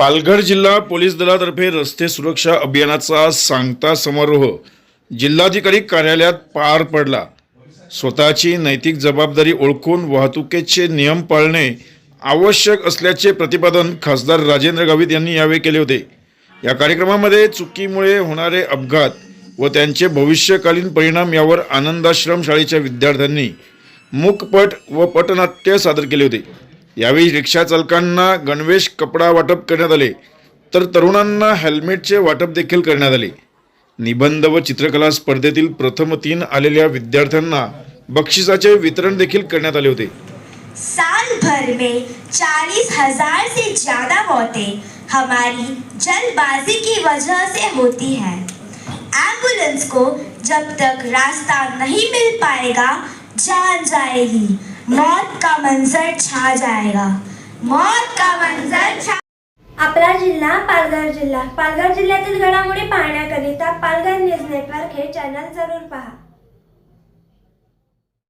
पालघर जिल्हा पोलीस दलातर्फे रस्ते सुरक्षा अभियानाचा सांगता समारोह जिल्हाधिकारी कार्यालयात पार पडला. स्वतःची नैतिक जबाबदारी ओळखून वाहतुकीचे नियम पाळणे आवश्यक असल्याचे प्रतिपादन खासदार राजेंद्र गावित यांनी यावेळी केले होते. या कार्यक्रमामध्ये चुकीमुळे होणारे अपघात व त्यांचे भविष्यकालीन परिणाम यावर आनंदाश्रम शाळेच्या विद्यार्थ्यांनी मूकपट व पटनाट्य सादर केले होते. यावेळी रिक्षा चालकांना गणवेश कपडा वाटप करण्यात आले. तर तरुणांना हेल्मेटचे वाटप देखील करण्यात आले. निबंध व चित्रकला स्पर्धेतील प्रथम तीन आलेल्या विद्यार्थ्यांना बक्षिसाचे वितरण देखील करण्यात आले होते. साल भर में चालीस हजार से ज्यादा मौतें हमारी जल्दबाजी की वजह से होती हैं। एम्बुलेंस को जब तक रास्ता नहीं मिल पाएगा जान जाएगी। मौत का मंजर छा जाएगा। मौत का मंजर छा आपला जिल्हा पालघर जिल्हा. पालघर जिल्ह्यातील घडामोडी पाहण्याकरिता पालघर न्यूज नेटवर्क हे चॅनल जरूर पहा.